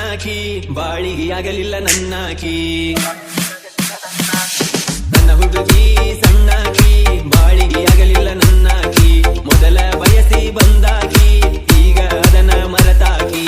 ನನ್ನಾಕಿ ಬಾಳಿಗೆ ಆಗಲಿಲ್ಲ ನನ್ನಾಕಿ. ನನ್ನ ಹುಡುಗಿ ಸಣ್ಣಾಕಿ ಬಾಳಿಗೆ ಆಗಲಿಲ್ಲ ನನ್ನಾಕಿ. ಮೊದಲ ಬಯಸಿ ಬಂದಾಕಿ, ಈಗ ಅದನ್ನ ಮರತಾಕಿ.